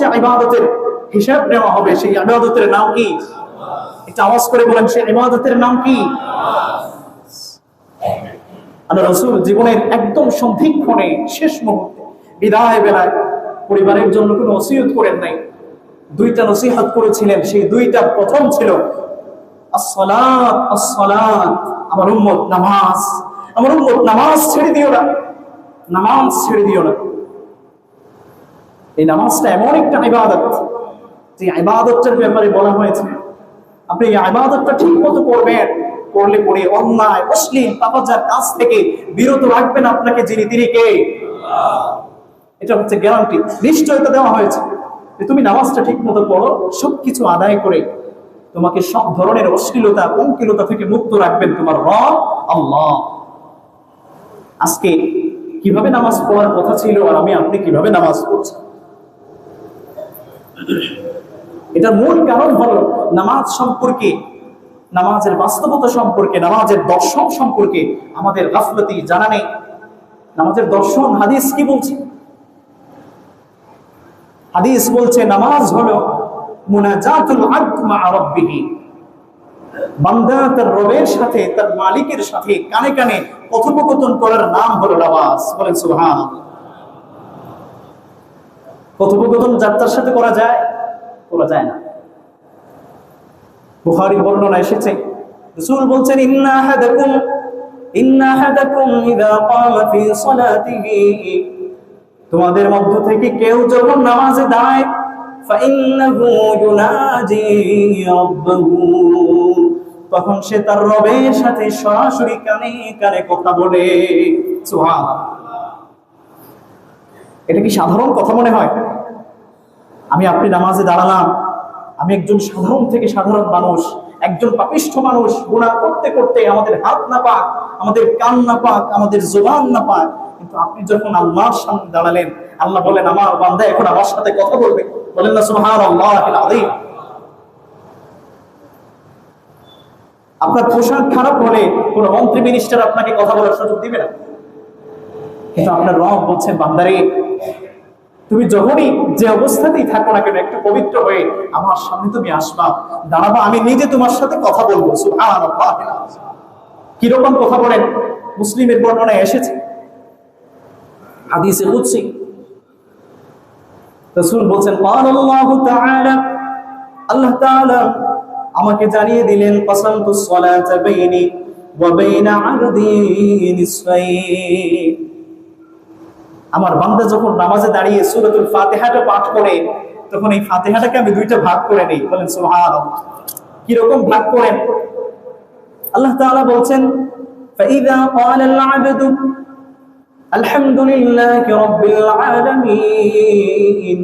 যে ইবাদতের হিসাব নেওয়া হবে, সেই ইবাদতের নাম কি? একটা আওয়াজ করে বলেন, সেই ইবাদতের নাম কি? আল্লাহ রসুল জীবনের একদম সন্ধিক্ষণে শেষ মুহূর্তে, বিদায় বেলায় পরিবারের জন্য কোনো ওসিয়ত করেন নাই। দুইটা নসিহত করেছিলেন, সেই দুইটা প্রথম ছিল, আসসালাত আসসালাত, আমার উম্মত, নামাজ। আমার উম্মত, নামাজ ছেড়ে দিও না। নামাজ ছেড়ে দিও না। এই নামাজটা এমন একটা ইবাদত যে ইবাদতটার ব্যাপারে বলা হয়েছে। আপনি এই ইবাদতটা ঠিক মতো করবেন, করলে পরে অন্যায়, অশ্লীল, পাপাচার কাজ থেকে বিরত রাখবেন আপনাকে যিনি, তিনি কে? এটা হচ্ছে গ্যারান্টি নিশ্চয়তা দেওয়া হয়েছে যে তুমি নামাজটা ঠিক মতো পড়ো, সবকিছু আদায় করে তোমাকে সব ধরনের অশ্লীলতা পঙ্কিলতা থেকে মুক্ত রাখবেন তোমার রব, আল্লাহ। আজকে কীভাবে নামাজ পড়ার কথা ছিল আর আমি, আপনি কীভাবে নামাজ পড়ছি এটার মূল কারণ হলো নামাজ সম্পর্কে, নামাজের বাস্তবতা সম্পর্কে, নামাজের দর্শন সম্পর্কে আমাদের গাফলতি জানা নেই। নামাজের দর্শন, হাদিস কি বলছে? হাদিস বলছে, নামাজ হলো সাথে, তার মালিকের সাথে কানে কানে কথোপকথন করার নাম হলো নামাজ। বলেন সুবহান কথোপকথন যাত্রার সাথে করা যায়? করা যায় না। বুখারী বর্ণনা এসেছে। রাসূল বলছেন, ইন্না আহাদাকুম ইন্না আহাদাকুম ইযা ক্বামা ফি সালাতিহি। তোমাদের মধ্য থেকে কেউ যখন নামাজে দাঁড়ায়, ফাইন্নাহু ইউনাজি রাব্বাহু, তখন সে তার রবের সাথে সরাসরি কানে কানে কথা বলে। সুবহানাল্লাহ। এটা কি সাধারণ কথা মনে হয়? আমি আপনি নামাজে দাঁড়ালাম, আমি একজন সাধারণ থেকে সাধারণ মানুষ, একজন পাপিষ্ঠ মানুষ গুণা করতে করতে আমাদের হাত না পাক আমাদের কান না পাক আমাদের জোবান না পাক কিন্তু আপনি যখন আল্লাহর সামনে দাঁড়ালেন, আল্লাহ বলেন আমার বান্দা এখন আমার সাথে কথা বলবে। বলেন না সুবহান আল্লাহ আপনার পোশাক খারাপ হলে কোন মন্ত্রী মিনিস্টার আপনাকে কথা বলার সুযোগ দিবে না। কিন্তু আপনার রব বলছেন, বান্দারে তুমি যখনই যে অবস্থাতেই থাকো না কেন, একটু পবিত্র হয়ে আমার সামনে তুমি আসবা, দাঁড়াবা, আমি নিজে তোমার সাথে কথা বলব। কীরকম কথা বলেন? মুসলিমের বর্ণনায় এসেছে। হাদিসে বুঝছি রসুল বলছেন আল্লাহ আমাকে জানিয়ে দিলেন, পসন্ত আমার বান্দা যখন নামাজে দাঁড়িয়ে সূরাতুল ফাতিহাটা পাঠ করে তখন এই ফাতিহাটাকে আমি দুইটা ভাগ করে নেই বলেন সুবহানাল্লাহ কি রকম ভাগ করেন আল্লাহ তাআলা বলছেন فإذا قال العبد الحمد لله رب العالمين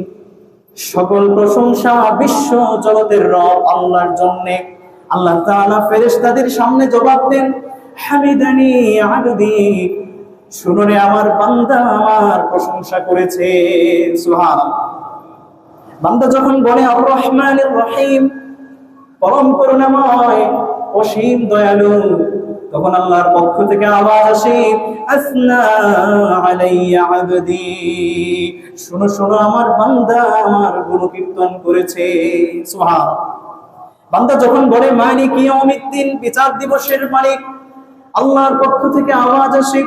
সকল প্রশংসা বিশ্ব জগতের রব আল্লাহর জন্য আল্লাহ তাআলা ফেরেশতাদের সামনে জবাব দেন হামিদানি আবদি শুনো রে আমার বান্দা আমার প্রশংসা করেছে, সুবহানাল্লাহ। বান্দা যখন বলে আর রহমানির রহিম, পরম করুণাময়, অসীম দয়ালু, তখন আল্লাহর পক্ষ থেকে আওয়াজ আসে, আসনা আলাইয়া আবদি। শোনো শোনো, আমার বান্দা আমার গুণকীর্তন করেছে সুবহান বান্দা যখন বলে, মালিক ইয়াউমিদ্দিন, বিচার দিবসের মালিক, আল্লাহর পক্ষ থেকে আওয়াজ আসে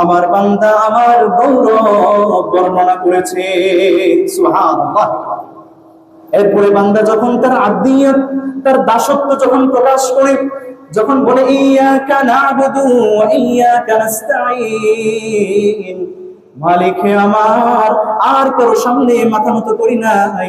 আমার বান্দা আমার গৌরব বর্ণনা করেছে। এরপরে বান্দা যখন তার আদিয়ত, তার দাসত্ব যখন প্রকাশ করে, যখন বলে, ইয়াকা মালিক আমার, আর কারও সামনে মাথা মতো করি নাই।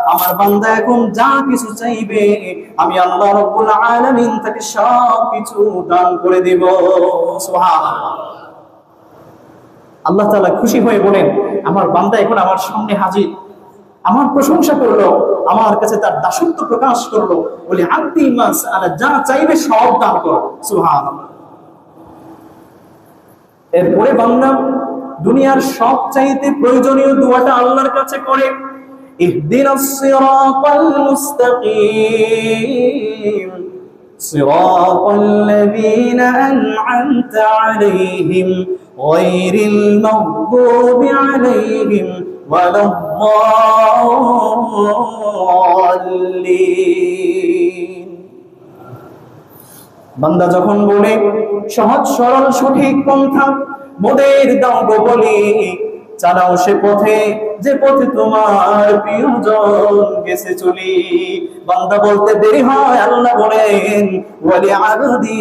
আমার বান্দা এখন যা কিছু চাইবে, আমি আল্লাহ রাব্বুল আলামিন তাকে সব কিছু দান করে দেব। সুবহানাল্লাহ। আল্লাহ তাআলা খুশি হয়ে বলেন, আমার বান্দা এখন আমার সামনে হাজির। আমার প্রশংসা করল, আমার কাছে তার দাসত্ব প্রকাশ করল। বলে, আন্তি মাস আলা যা চাইবে সব দান করো। সুহান এরপরে বান্দা দুনিয়ার সব চাইতে প্রয়োজনীয় দোয়াটা আল্লাহর কাছে করে। اهدنا الصراط المستقيم صراط الذين أنعمت عليهم غير المغضوب عليهم ولا الضالين বান্দা যখন বলে সহজ সরল সঠিক পন্থা মোদের দাও গো বলি চালাও সে পথে যে পথে তোমার প্রিয়জন গেছে চলি। বান্দা বলতে দেরি হয়, আল্লাহ বলেন, ওয়ালি আরদি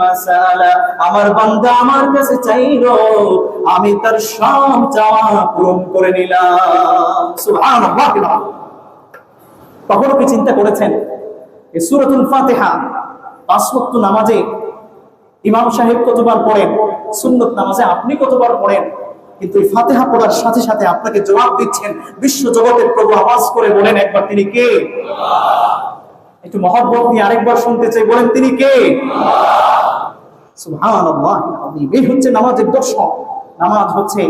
মাসালা। আমার বান্দা আমার কাছে চাইলো, আমি তার সব চাওয়া পূরণ করে নিলাম। সুবহানাল্লাহ। কখনো কি চিন্তা করেছেন এই সূরাতুল ফাতিহা পাঁচ ওয়াক্ত নামাজে ইমাম সাহেব কতবার পড়েন, সুন্নত নামাজে আপনি কতবার পড়েন? কিন্তু ফাতেহা পড়ার সাথে সাথে আপনাকে জবাব দিচ্ছেন বিশ্ব জগতের প্রভু আওয়াজ করে বলেন একবার তিনি কে? একটু মহব্বত নিয়ে আরেকবার শুনতে চাই, বলেন তিনি কে? এই হচ্ছে নামাজের দর্শন নামাজ হচ্ছে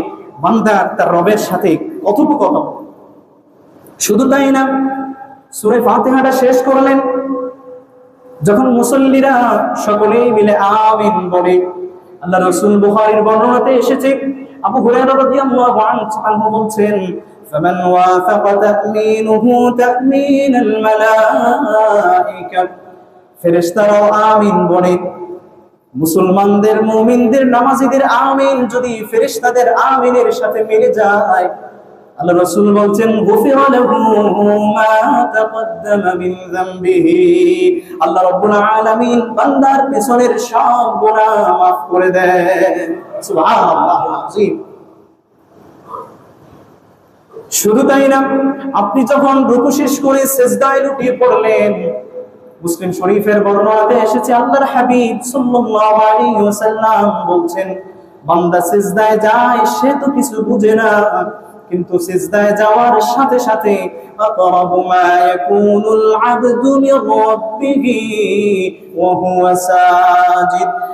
বান্দার তার রবের সাথে কথোপকথন। শুধু তাই না, সুরে ফাতেহাটা শেষ করলেন। যখন মুসল্লিরা সকলেই মিলে আমিন বলে, আল্লাহ রাসূল বুখারীর বর্ণনাতে এসেছে আবু হুরায়রা রাদিয়াল্লাহু আনহু বলছেন فمن وافق تأمينه تأمين الملائكة ফেরেশতারাও আমিন বলে মুসলমানদের মুমিনদের নামাজীদের আমিন যদি ফেরেশতাদের আমিনের সাথে মিলে যায় আল্লাহ বলছেন আল্লাহ আলামিন বান্দার পিছনের সব গুনাহ maaf করে দেন। সুবহানাল্লাহুল আযীম শুধু তাই না, আপনি যখন রুকু শেষ করে সেজদায় লুটিয়ে পড়লেন, মুসলিম শরীফের বর্ণনাতে এসেছে, আল্লাহর হাবিব সাল্লাল্লাহু আলাইহি ওয়াসাল্লাম বলছেন, বান্দা সিজদায় যায়, সে তো কিছু বুঝে না। কিন্তু সিজদায় যাওয়ার সাথে সাথে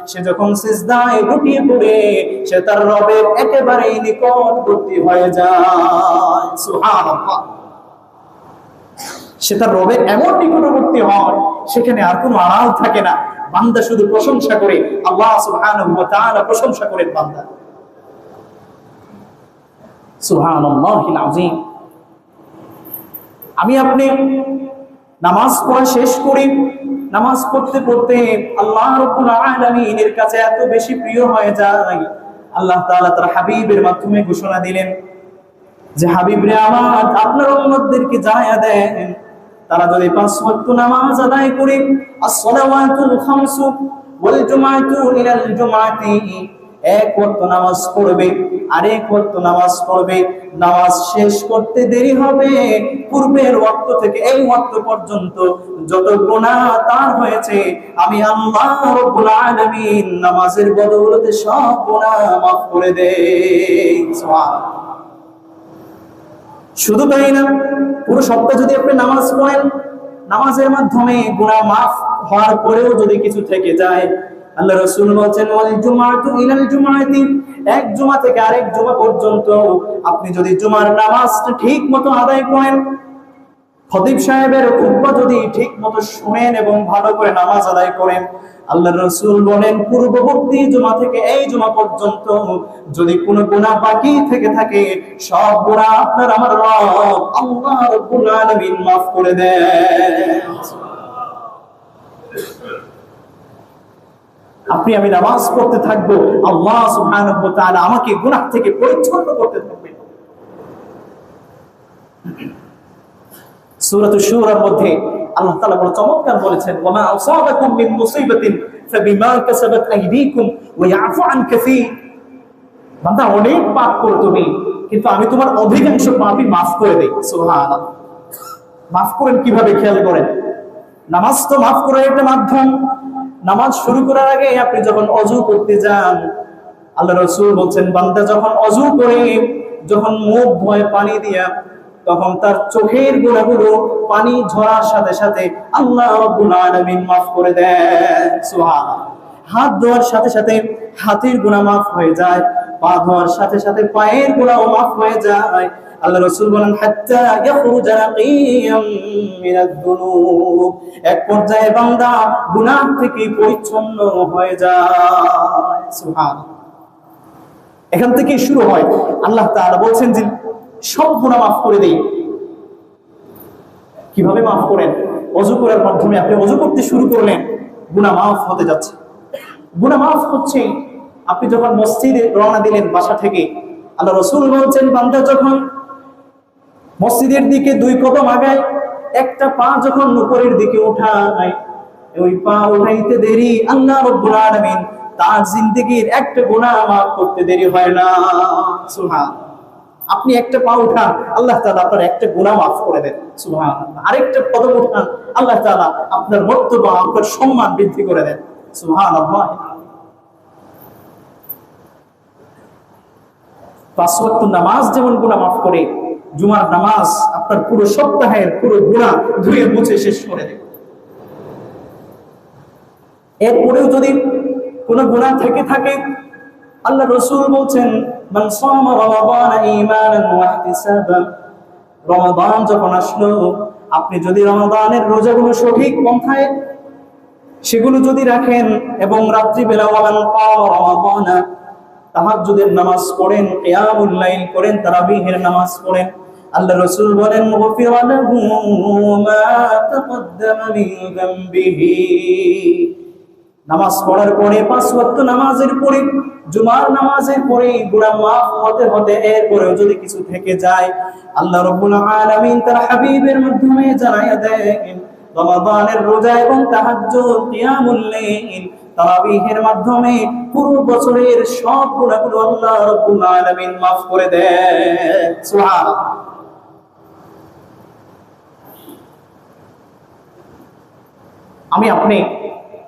সে যখন সিজদায় লুটিয়ে পড়ে, সে তার রবের একেবারেই নিকটবর্তী হয়ে যায়। সুবহানাল্লাহ। সে তার রবের এমন নিকটবর্তী হয়, সেখানে আর কোনো আড়াল থাকে না। বান্দা শুধু প্রশংসা করে, আল্লাহ সুবহানাহু ওয়া তাআলা প্রশংসা করেন বান্দা আমি আপনি নামাজ পড়া শেষ করি, নামাজ পড়তে পড়তে আল্লাহ রাব্বুল কাছে এত বেশি প্রিয় হয়ে যায়। আল্লাহ তার হাবিবের মাধ্যমে ঘোষণা দিলেন যে হাবিব রে আমার, আপনার উম্মতদেরকে জানায়া দেন, তারা যদি পাঁচ নামাজ আদায় করে জুমআতি এক ওয়াক্ত নামাজ পড়বে। আরেক ওয়াক্ত নামাজ পড়বে। নামাজ শেষ করতে দেরি হবে। পূর্বের ওয়াক্ত থেকে এই ওয়াক্ত পর্যন্ত যত গুনাহ তার হয়েছে, আমি আল্লাহ রাব্বুল আলামিন নামাজের বদৌলতে সব গুনাহ মাফ করে দেই। শুধু তাই না, পুরো সপ্তাহ যদি আপনি নামাজ পড়েন, নামাজের মাধ্যমে গুনাহ মাফ হওয়ার পরেও যদি কিছু থেকে যায় আল্লাহ রাসূল বলেন ওয়াল জুমআতু ইলাল জুমআতি এক জুমা থেকে আরেক জুমা পর্যন্ত আপনি যদি জুমার নামাজটা ঠিক মতো আদায় করেন, খতিব সাহেবের খুতবা যদি ঠিক মতো শুনেন এবং ভালো করে নামাজ আদায় করেন, আল্লাহ রসুল বলেন, পূর্ববর্তী জমা থেকে এই জমা পর্যন্ত যদি কোনো গুনাহ বাকি থেকে থাকে, সব গুনাহ আপনার, আমার রব আল্লাহ রব্বুল আলামিন maaf করে দেন। আপনি আমি নামাজ পড়তে থাকব, আল্লাহ আমাকে গুনাহ থেকে পরিচ্ছন্ন করতে বান্দা অনেক কিন্তু আমি তোমার অধিকাংশ পাপই মাফ করে দেই মাফ করেন কীভাবে খেয়াল করেন? নামাজ তো মাফ করার একটা মাধ্যম। নামাজ শুরু করার আগে আপনি যখন অজু করতে যান আল্লাহ রসুল বলছেন, বান্দা যখন অজু করে, যখন মুখ ধোয় পানি দিয়া, তখন তার চোখের গুণাগুলো পানি ঝরার সাথে সাথে আল্লাহ মাফ করে দেয় সুবহানাল্লাহ। হাত ধোয়ার সাথে সাথে হাতের গুণা মাফ হয়ে যায়। পা ধোয়ার সাথে সাথে পায়ের গুণাও মাফ হয়ে যায়। আল্লাহ রাসূল বলেন, হাত্তা মিনাদ দুনুব। এক পর্যায়ে বান্দা গুনাহ থেকে পরিচ্ছন্ন হয়ে যায়। সুবহানাল্লাহ। এখান থেকে শুরু হয়। আল্লাহ তাআলা বলছেন যে, সব গুনাহ মাফ করে দেই। কীভাবে মাফ করেন? অজু করার মাধ্যমে আপনি অজু করতে শুরু করলেন, গুনাহ মাফ হতে যাচ্ছে। গুনাহ মাফ হচ্ছে আপনি যখন মসজিদে রওনা দিলেন বাসা থেকে, আল্লাহ রসুল বলছেন, বান্দা যখন মসজিদের দিকে দুই কদম আগায়, একটা পা যখন উপরের দিকে উঠায়, ওই পা উঠাইতে দেরি, আল্লাহ রব্বুল আলামিন তার একটা গুনাহ করতে দেরি হয় না। সুবহান। আপনি একটা পা উঠান, আল্লাহ তাআলা আপনার একটা গুনাহ মাফ করে দেন। সুবহান। আরেকটা কদম উঠান, আল্লাহ তাআলা আপনার মর্তবা, আপনার সম্মান বৃদ্ধি করে দেন। সুবহানাল্লাহ। পাঁচ নামাজ যেমন গুনাহ মাফ করে, জুমার নামাজ আপনার পুরো সপ্তাহের পুরো গুনাহ ধুয়ে মুছে শেষ করে দেবে। এরপরেও যদি কোনো গুনাহ থেকে থাকে, আল্লাহ রসুল বলছেন যখন আসলো, আপনি যদি রমাদানের রোজাগুলো সঠিক পন্থায় সেগুলো যদি রাখেন এবং রাত্রিবেলা তাহাজ্জুদের নামাজ পড়েন কিয়ামুল লাইল করেন তারাবিহের নামাজ পড়েন। আল্লাহ রাসূল বলেন নামাজ পড়ার পরে, পাঁচ ওয়াক্ত নামাজের পরে, জুমার নামাজের পরে গুনাহ মাফ হতে হতে এরপরেও যদি কিছু থেকে যায়, আল্লাহ রাব্বুল আলামিন তার হাবিবের মাধ্যমে জানাইয়া দেন, রমাদানের রোজা এবং তাহাজ্জুদ কিয়ামুল লাইল তারাবিহের মাধ্যমে পুরো বছরের সব গুনাহগুলো আল্লাহ রাব্বুল আলামিন মাফ করে দেন। সুবহানাল্লাহ। আমি আপনি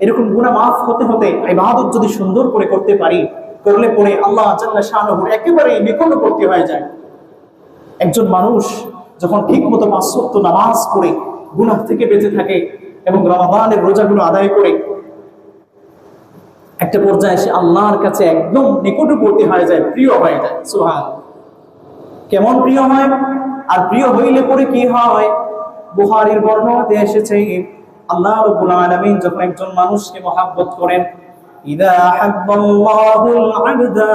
এরকম গুনাহ মাফ হতে হতে ইবাদত যদি সুন্দর করে করতে পারি, করলে পরে আল্লাহ জাল্লা শাহরুর একেবারে নিকল করতে হয়ে যায়। একজন মানুষ যখন ঠিক মতো পাঁচশক্ত নামাজ পড়ে, গুনাহ থেকে বেঁচে থাকে এবং রমাদানের রোজাগুলো আদায় করে একটা পর্যায়ে এসে আল্লাহর কাছে একদম নিকটবর্তী হয়ে যায়, প্রিয় হয়ে যায়। সুহান কেমন প্রিয় হয়? আর প্রিয় হইলে পরে কি হয়? বুহারির বর্ণনাতে এসেছে, আল্লাহ রাব্বুল আলামিন যখন একজন মানুষকে মহাব্বত করেন, ইদা হাব্বাল্লাহুল আবদা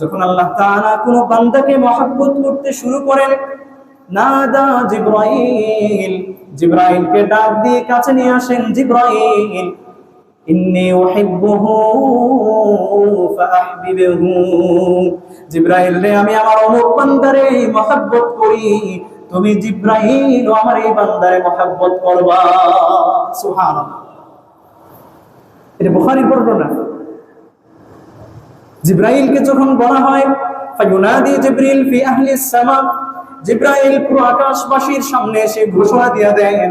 যখন আল্লাহ তাআলা কোনো বান্দাকে মহাব্বত করতে শুরু করেন, নাদা জিব্রাইল জিব্রাইলকে ডাক দিয়ে কাছে নিয়ে আসেন, জিব্রাইল ইন্নী উহিব্বুহু ফাআহবিবহু জিব্রাইল রে, আমি আমার অমুক বান্দারে মহব্বত করি। তুমি জিব্রাইল, আমার এই বান্দারে মহব্বত করবা। সুবহানাল্লাহ। এটা বুখারীর বর্ণনা জিব্রাইলকে যখন বলা হয়, ফায়ুনাদি জিবরিল ফি আহলি সামা, জিব্রাইল পুরো আকাশবাসীর সামনে এসে ঘোষণা দিয়ে দেন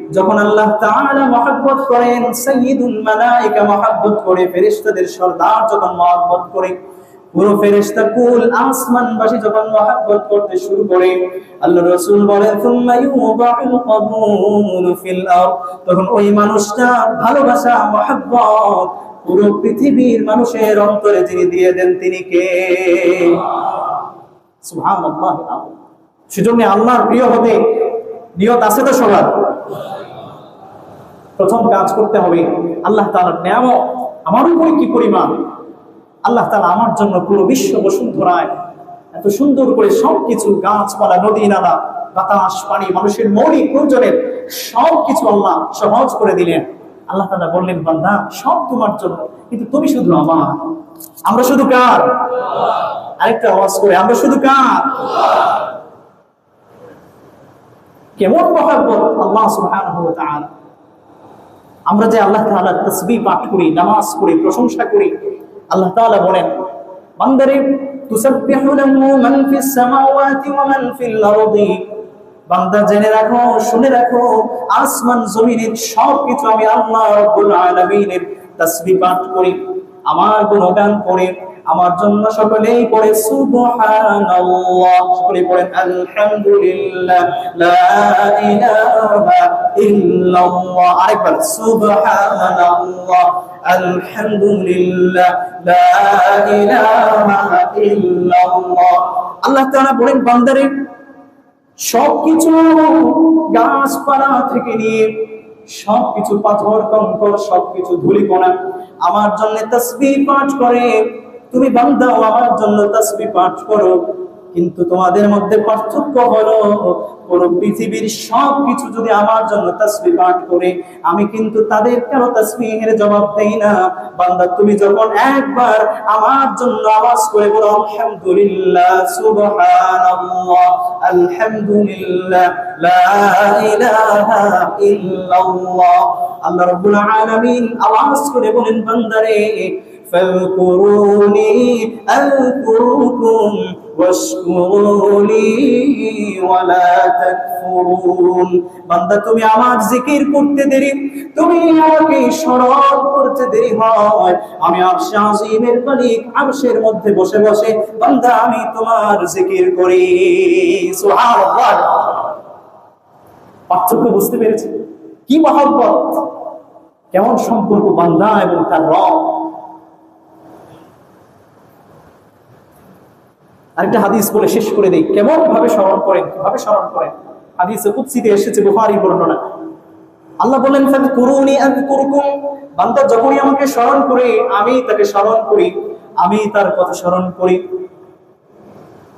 যখন আল্লাহ তাআলা মহব্বত করেন, সাইয়্যিদুল মালায়েকা মহব্বত করে, ফেরেশতাদের সরদার যখন মহব্বত করে, পুরো ফেরেশতা কুল আসমানবাসী যখন মহব্বত করতে শুরু করে আল্লাহ রাসূল বলেন, সুম্মা ইউদাউল কবুল ফিল আরদ। তখন ওই মানুষটা ভালোবাসা, মহব্বত, পুরো পৃথিবীর মানুষের অন্তরে যিনি দিয়ে দেন, তিনি কে? সুবহানাল্লাহ। সেজন্য আল্লাহর প্রিয় হতে নিয়ত আছে তো সবার। প্রথম কাজ করতে হবে, আল্লাহ তাআলার নিয়ামত আমার উপরে কি পরিমাণ? আল্লাহ তালা আমার জন্য পুরো বিশ্ব বসুন্ধরায় এত সুন্দর করে সবকিছু, গাছপালা, নদী, নালা, বাতাস, পানি, মানুষের মৌলিক প্রয়োজনের সব কিছু আল্লাহ সহজ করে দিলেন। আল্লাহ তাআলা বললেন, বান্দা, সব তোমার জন্য, কিন্তু তুমি শুধু আমার। আমরা শুধু কার? আরেকটা আওয়াজ করে, আমরা শুধু কার? কেমন মহাব্বত আল্লাহ সুবহানাহু ওয়া তাআলা। আমরা যে আল্লাহ তাআলার তসবি পাঠ করি, নামাজ পড়ি, প্রশংসা করি, আল্লাহ তাআলা বলেন, বান্দারে তুসাব্বিহু লাহু মান ফিস সামাওয়াতি ওয়া মান ফিল আরদি। বান্দা জেনে রাখো, শুনে রাখো, আসমান, জমিনের সব কিছু আমি আল্লাহ রাব্বুল আলামিনের তাসবিহ পাঠ করি, আমার গুণগান করে আমার জন্য সকলেই পড়ে সুবহানাল্লাহ। সকলেই পড়েন আলহামদুলিল্লাহ আরেকবার, সুবহানাল্লাহ আল্লাহ তাআলা বলেন, বান্দারে, সবকিছু গাছপালা থেকে নিয়ে সবকিছু পাথর, কঙ্কর, সবকিছু ধুলি ধুলিকণা আমার জন্য তসবি পাঠ করে। তুমি বান্দাও আমার জন্য তসবি পাঠ করো। কিন্তু তোমাদের মধ্যে পার্থক্য হলো, কোন পৃথিবীর সব কিছু যদি আমার জন্য তসবি পাঠ করে, আমি কিন্তু তাদের কেন তসবিহের জবাব দেই না? বান্দা, তুমি যখন একবার আমার জন্য আওয়াজ করে বলো, আলহামদুলিল্লাহ, সুবহানাল্লাহ, আলহামদুলিল্লাহ, লা ইলাহা ইল্লাল্লাহ। আল্লাহ রাব্বুল আলামিন আওয়াজ করে বলেন, বান্দারে فاذكروني أذكركم واشكروا لي ولا تكفرون বান্দা তুমি আমার জিকির করতে দেরি তুমি আমাকে স্মরণ করতে দেরি হয় আমি আরশে আজিমের মালিক আরশের মধ্যে বসে বসে বান্দা আমি তোমার জিকির করি সুবহানাল্লাহ পার্থক্য বুঝতে পেরেছি কি মহব্বত কেমন সম্পর্ক বান্দা এবং তার রব আরেকটা হাদিস বলে শেষ করে দেই। কেমন ভাবে স্মরণ করেন? কীভাবে স্মরণ করেন? হাদিসে কুৎসিতে এসেছে বুখারী বর্ণনা। আল্লাহ বলেন, ফাদকুরুনি আযকুরকুম। বান্দা যখনই আমাকে স্মরণ করে, আমি তাকে স্মরণ করি, আমি তার কথা স্মরণ করি।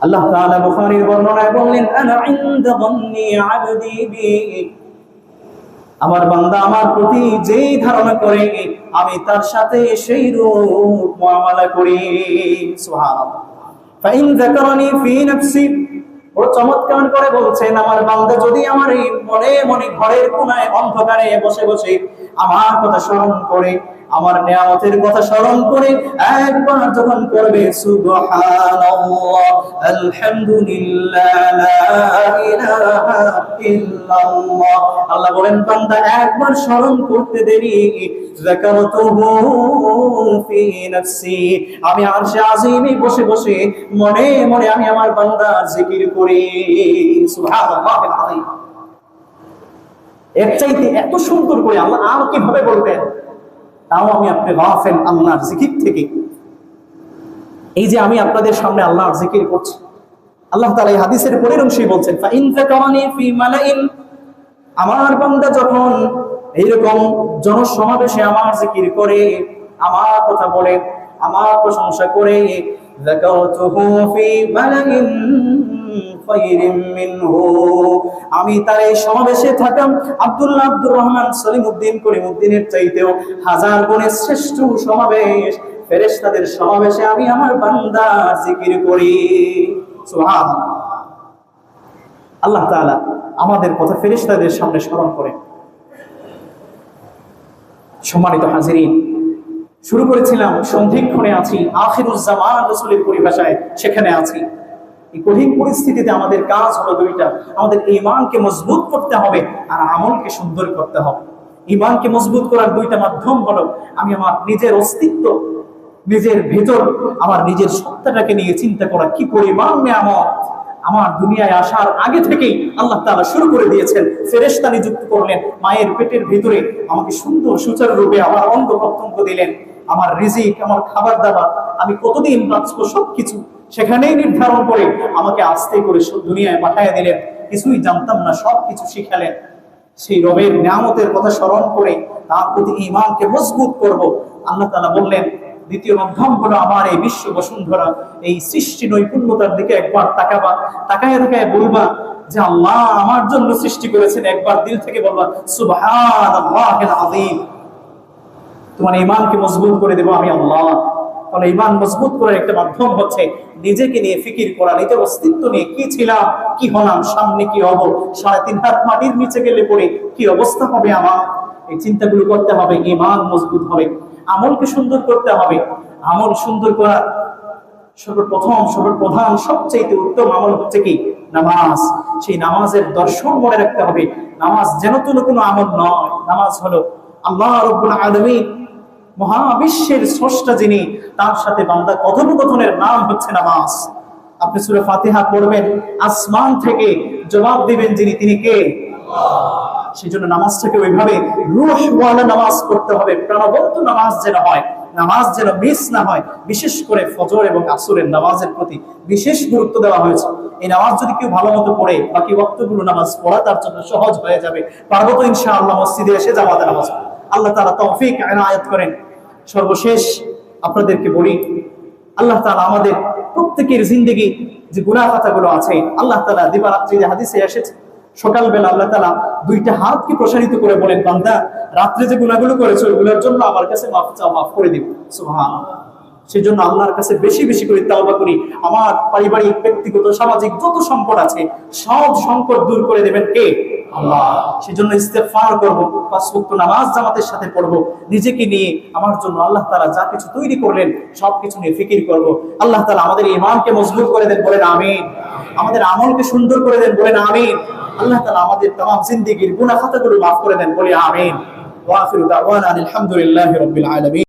আল্লাহ তাআলা বুখারীর বর্ণনায় বললেন, আনা ইনদা দন্নি আবদি বি। আমার বান্দা আমার প্রতি যেই ধারণা করে, আমি তার সাথে সেই রূপ মুআমালা করি। সুবহানাল্লাহ। ফাইন যাকারানি ফি নাফসি। ও চমৎকার করে বলছেন, আমার বান্দা যদি আমার এই মনে মনে ঘরের কোনায় অন্ধকারে বসে বসে আমার কথা স্মরণ করে, আমার নিয়ামতের কথা স্মরণ করে একবার যখন করবে সুবহানাল্লাহ আল্লাহ বলেন, বান্দা, একবার স্মরণ করতে দেরি। যাকারতুহু ফি নাফসি। আমি আজিমে বসে বসে মনে মনে আমি আমার বান্দার জিকির করি। সুবহানাল্লাহিল আযীম এর চাইতে এত সুন্দর করে আল্লাহ আর কীভাবে বলবেন? তাও আমি আপনি গাফেল আল্লাহর জিকির থেকে। এই যে আমি আপনাদের সামনে আল্লাহর জিকির করছি। আল্লাহ তাআলা এই হাদিসের পরের অংশেই বলছেন আমার বান্দা যখন এইরকম জনসমাবেশে আমার জিকির করে, আমার কথা বলে, আমার প্রশংসা করে আমি তার এই সমাবেশে থাকাম আব্দুল্লাহ আব্দুর রহমান সলিমউদ্দিন করিমউদ্দিনের চাইতেও হাজার গুণের শ্রেষ্ঠ সমাবেশ। ফেরেশতাদের সমাবেশে আমি আমার বান্দা জিকির করি। আল্লাহ তাআলা আমাদের কথা ফেরেশতাদের সামনে স্মরণ করে সম্মানিত হাজিরিন, শুরু করেছিলাম সন্ধিক্ষণে আছি আখিরুজ্জামান রসুলের পরিভাষায় সেখানে আছি। এই কঠিন পরিস্থিতিতে আমাদের কাজ হলো দুইটা। আমাদের ইমানকে মজবুত করতে হবে আর আমলকে সুন্দর করতে হবে। ইমানকে মজবুত করার দুইটা মাধ্যম হলো, আমি আমার নিজের অস্তিত্ব, নিজের ভেতর আমার নিজের সত্তাটাকে নিয়ে চিন্তা করা, কি পরিমাণ নিয়ামত আমার দুনিয়ায় আসার আগে থেকেই আল্লাহ তাআলা শুরু করে দিয়েছেন। ফেরেশতা নিযুক্ত করলেন, মায়ের পেটের ভিতরে আমাকে সুন্দর সুচারু রূপে আমার অঙ্গ প্রত্যঙ্গ দিলেন, আমার রিজিক, আমার খাবার দাবার, আমি কতদিন বাঁচবো সবকিছু সেখানেই নির্ধারণ করে আমাকে আস্তে করে দুনিয়ায় পাঠাইয়া দিলেন। কিছুই জানতাম না, সবকিছু শিখালেন। সেই রবের নিয়ামতের কথা স্মরণ করে তার প্রতি ইমানকে মজবুত করব। আল্লাহ তাআলা বললেন, দ্বিতীয় মাধ্যম হলো আমার এই বিশ্ব বসুন্ধরা, এই সৃষ্টি নৈপুণ্যতার দিকে একবার তাকাবা। তাকায় তাকায় বলবা যে আল্লাহ আমার জন্য সৃষ্টি করেছেন। একবার দিল থেকে বলবা আযীম। তোমার ইমানকে মজবুত করে দেবো আমি আল্লাহ। তাহলে ইমান মজবুত করার একটা মাধ্যম হচ্ছে নিজেকে নিয়ে ফিকির করা, নিজের অস্তিত্ব নিয়ে কি ছিলাম, কি হলাম, সামনে কি হব, সাড়ে তিন হাত মাটির নিচে গেলে পরে কি অবস্থা হবে আমার? এই চিন্তাগুলো করতে হবে ইমান মজবুত হবে, আমলকে সুন্দর করতে হবে, আমল সুন্দর করা সর্বপ্রথম, সর্বপ্রধান সবচেয়ে উত্তম আমল হচ্ছে কি? নামাজ। সেই নামাজের দর্শন মনে রাখতে হবে। নামাজ যেন তো কোনো আমল নয়, নামাজ হলো আল্লাহ রব্বুল আলমী মহাবিশ্বের স্রষ্টা যিনি তার সাথে বান্দা কথোপকথনের নাম হচ্ছে নামাজ। আপনি সুরে ফাতিহা পড়বেন আসমান থেকে জবাব দিবেন যিনি তিনি কে? সেই জন্য নামাজটাকে ওইভাবে রুহওয়ালা নামাজ পড়তে হবে প্রাণবন্ত নামাজ যেন হয় নামাজ যেন মিস না হয় বিশেষ করে ফজর এবং আসরের নামাজের প্রতি বিশেষ গুরুত্ব দেওয়া হয়েছে। এই নামাজ যদি কেউ ভালো মতো পড়ে বাকি ওয়াক্তগুলো নামাজ পড়া তার জন্য সহজ হয়ে যাবে। পারব তো ইনশাআল্লাহ মসজিদে এসে জামাতে নামাজ পড়া। আল্লাহ তালা তৌফিক আয়াত করেন। সর্বশেষ আপনাদেরকে বলি, আল্লাহ তালা আমাদের প্রত্যেকের জিন্দগি যে কথাগুলো আছে, আল্লাহ তালা দিবারাত্রি যে হাদিসে এসেছে, সকালবেলা আল্লাহ তালা দুইটা হাতকে প্রসারিত করে বলেন, বান্দা, রাত্রে যে গুনাহগুলো করেছে, ওগুলোর জন্য আমার কাছে মাফ চাও, মাফ করে দিব সুবহানাল্লাহ। সেই জন্য আল্লাহর কাছে বেশি বেশি করে তাওবা করি। আমার পারিবারিক, ব্যক্তিগত, সামাজিক যত সংকট আছে, সব সংকট দূর করে দেবেন কে? ইস্তেফার করব নামাজ জামাতের সাথে পড়ব, নিজেকে নিয়ে আমার জন্য আল্লাহ তালা যা কিছু তৈরি করলেন, সবকিছু নিয়ে ফিকির করব। আল্লাহ তালা আমাদের ইমানকে মজবুত করে দেন, বলেন আমিন। আমাদের আমলকে সুন্দর করে দেন, বলেন আমিন। আল্লাহ তালা আমাদের তাম জিন্দিগির গুণা খাতাগুলো মাফ করে দেন, বলে আমিন। ওয়াফির আলহামদুলিল্লাহ রবিল আলমিন।